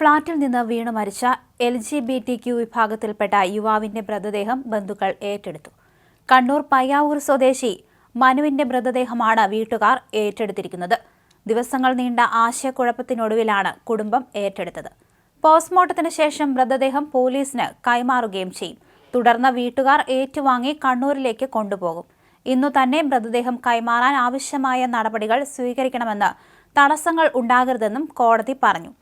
ഫ്ളാറ്റിൽ നിന്ന് വീണു മരിച്ച L G B T Q വിഭാഗത്തിൽപ്പെട്ട യുവാവിന്റെ മൃതദേഹം ബന്ധുക്കൾ ഏറ്റെടുത്തു. കണ്ണൂർ പയ്യാവൂർ സ്വദേശി മനുവിന്റെ മൃതദേഹമാണ് വീട്ടുകാർ ഏറ്റെടുത്തിരിക്കുന്നത്. ദിവസങ്ങൾ നീണ്ട ആശയക്കുഴപ്പത്തിനൊടുവിലാണ് കുടുംബം ഏറ്റെടുത്തത്. പോസ്റ്റ്മോർട്ടത്തിന് ശേഷം മൃതദേഹം പോലീസിന് കൈമാറുകയും ചെയ്യും. തുടർന്ന് വീട്ടുകാർ ഏറ്റുവാങ്ങി കണ്ണൂരിലേക്ക് കൊണ്ടുപോകും. ഇന്നു തന്നെ മൃതദേഹം കൈമാറാൻ ആവശ്യമായ നടപടികൾ സ്വീകരിക്കണമെന്ന് തടസ്സങ്ങൾ ഉണ്ടാകരുതെന്നും കോടതി പറഞ്ഞു.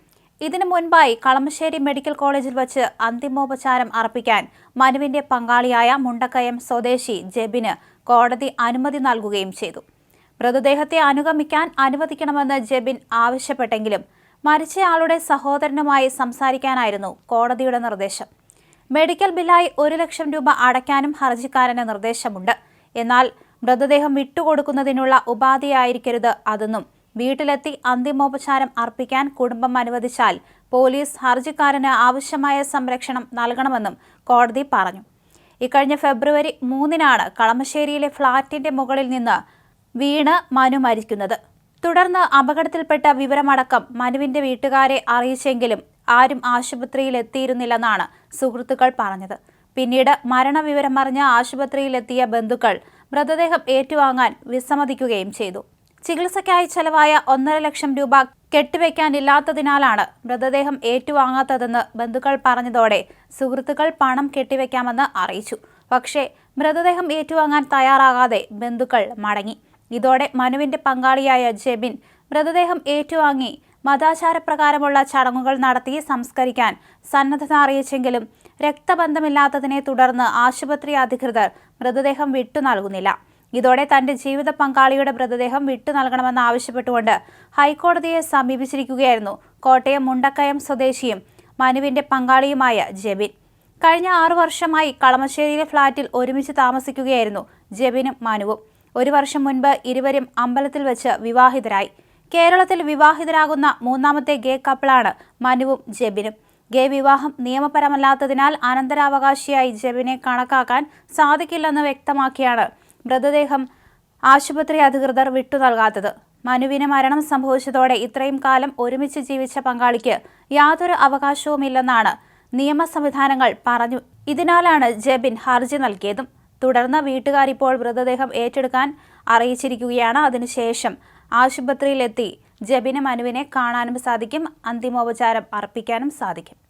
ഇതിനു മുൻപായി കളമശ്ശേരി മെഡിക്കൽ കോളേജിൽ വച്ച് അന്തിമോപചാരം അർപ്പിക്കാൻ മനുവിന്റെ പങ്കാളിയായ മുണ്ടക്കയം സ്വദേശി ജെബിന് കോടതി അനുമതി നൽകുകയും ചെയ്തു. മൃതദേഹത്തെ അനുഗമിക്കാൻ അനുവദിക്കണമെന്ന് ജെബിൻ ആവശ്യപ്പെട്ടെങ്കിലും മരിച്ചയാളുടെ സഹോദരനുമായി സംസാരിക്കാനായിരുന്നു കോടതിയുടെ നിർദ്ദേശം. മെഡിക്കൽ ബില്ലായി ഒരു ലക്ഷം രൂപ അടയ്ക്കാനും ഹർജിക്കാരന് നിർദ്ദേശമുണ്ട്. എന്നാൽ മൃതദേഹം വിട്ടുകൊടുക്കുന്നതിനുള്ള ഉപാധിയായിരിക്കരുത് അതെന്നും വീട്ടിലെത്തി അന്തിമോപചാരം അർപ്പിക്കാൻ കുടുംബം അനുവദിച്ചാൽ പോലീസ് ഹർജിക്കാരന് ആവശ്യമായ സംരക്ഷണം നൽകണമെന്നും കോടതി പറഞ്ഞു. ഇക്കഴിഞ്ഞ ഫെബ്രുവരി മൂന്നിനാണ് കളമശ്ശേരിയിലെ ഫ്ളാറ്റിന്റെ മുകളിൽ നിന്ന് വീണ് മനു മരിക്കുന്നത്. തുടർന്ന് അപകടത്തിൽപ്പെട്ട വിവരമടക്കം മനുവിന്റെ വീട്ടുകാരെ അറിയിച്ചെങ്കിലും ആരും ആശുപത്രിയിൽ എത്തിയിരുന്നില്ലെന്നാണ് സുഹൃത്തുക്കൾ പറഞ്ഞത്. പിന്നീട് മരണവിവരമറിഞ്ഞ ആശുപത്രിയിലെത്തിയ ബന്ധുക്കൾ മൃതദേഹം ഏറ്റുവാങ്ങാൻ വിസമ്മതിക്കുകയും ചെയ്തു. ചികിത്സയ്ക്കായി ചെലവായ ഒന്നര ലക്ഷം രൂപ കെട്ടിവെക്കാനില്ലാത്തതിനാലാണ് മൃതദേഹം ഏറ്റുവാങ്ങാത്തതെന്ന് ബന്ധുക്കൾ പറഞ്ഞതോടെ സുഹൃത്തുക്കൾ പണം കെട്ടിവെക്കാമെന്ന് അറിയിച്ചു. പക്ഷേ മൃതദേഹം ഏറ്റുവാങ്ങാൻ തയ്യാറാകാതെ ബന്ധുക്കൾ മടങ്ങി. ഇതോടെ മനുവിന്റെ പങ്കാളിയായ ജെബിൻ മൃതദേഹം ഏറ്റുവാങ്ങി മതാചാരപ്രകാരമുള്ള ചടങ്ങുകൾ നടത്തി സംസ്കരിക്കാൻ സന്നദ്ധത അറിയിച്ചെങ്കിലും രക്തബന്ധമില്ലാത്തതിനെ തുടർന്ന് ആശുപത്രി അധികൃതർ മൃതദേഹം വിട്ടു നൽകുന്നില്ല. ഇതോടെ തന്റെ ജീവിത പങ്കാളിയുടെ മൃതദേഹം വിട്ടു നൽകണമെന്ന് ആവശ്യപ്പെട്ടുകൊണ്ട് ഹൈക്കോടതിയെ സമീപിച്ചിരിക്കുകയായിരുന്നു കോട്ടയം മുണ്ടക്കയം സ്വദേശിയും മനുവിന്റെ പങ്കാളിയുമായ ജെബിൻ. കഴിഞ്ഞ ആറു വർഷമായി കളമശ്ശേരിയിലെ ഫ്ളാറ്റിൽ ഒരുമിച്ച് താമസിക്കുകയായിരുന്നു ജെബിനും മനുവും. ഒരു വർഷം മുൻപ് ഇരുവരും അമ്പലത്തിൽ വെച്ച് വിവാഹിതരായി. കേരളത്തിൽ വിവാഹിതരാകുന്ന മൂന്നാമത്തെ ഗേ കപ്പിളാണ് മനുവും ജെബിനും. ഗേ വിവാഹം നിയമപരമല്ലാത്തതിനാൽ അനന്തരാവകാശിയായി ജെബിനെ കണക്കാക്കാൻ സാധിക്കില്ലെന്ന് വ്യക്തമാക്കിയാണ് മൃതദേഹം ആശുപത്രി അധികൃതർ വിട്ടു നൽകാത്തത് മനുവിന് മരണം സംഭവിച്ചതോടെ ഇത്രയും കാലം ഒരുമിച്ച് ജീവിച്ച പങ്കാളിക്ക് യാതൊരു അവകാശവുമില്ലെന്നാണ് നിയമ സംവിധാനങ്ങൾ പറഞ്ഞു. ഇതിനാലാണ് ജെബിൻ ഹർജി നൽകിയതും. തുടർന്ന് വീട്ടുകാരിപ്പോൾ മൃതദേഹം ഏറ്റെടുക്കാൻ അറിയിച്ചിരിക്കുകയാണ്. അതിനുശേഷം ആശുപത്രിയിലെത്തി ജബിന് മനുവിനെ കാണാനും സാധിക്കും. അന്തിമോപചാരം അർപ്പിക്കാനും സാധിക്കും.